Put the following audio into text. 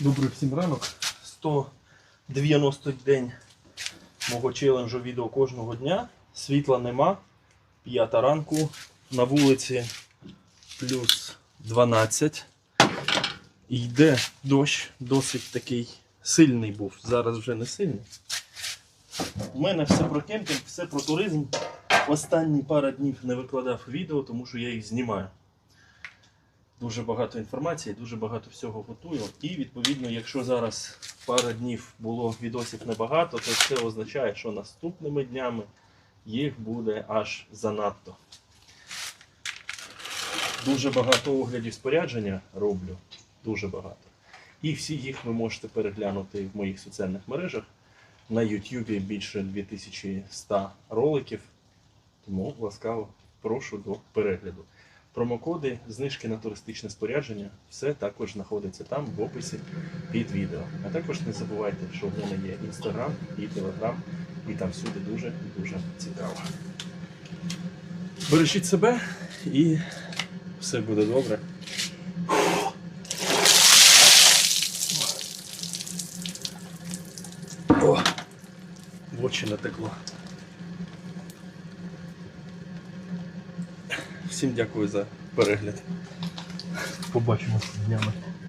Добрий всім ранок. 190 день мого челенджу відео кожного дня. Світла нема. П'ята ранку. На вулиці плюс 12. І йде дощ, досить такий сильний був. Зараз вже не сильний. У мене все про кемпінг, все про туризм. Останні пара днів не викладав відео, тому що я їх знімаю. Дуже багато інформації, дуже багато всього готую. І відповідно, якщо зараз пара днів було відосів небагато, то це означає, що наступними днями їх буде аж занадто. Дуже багато оглядів спорядження роблю. Дуже багато. І всі їх ви можете переглянути в моїх соціальних мережах. На YouTube більше 2100 роликів. Тому ласкаво прошу до перегляду. Промокоди, знижки на туристичне спорядження, все також знаходиться там в описі під відео. А також не забувайте, що в мене є інстаграм і телеграм, і там всюди дуже і дуже цікаво. Бережіть себе і все буде добре. О, в очі натекло. Всім дякую за перегляд. Побачимося з днями.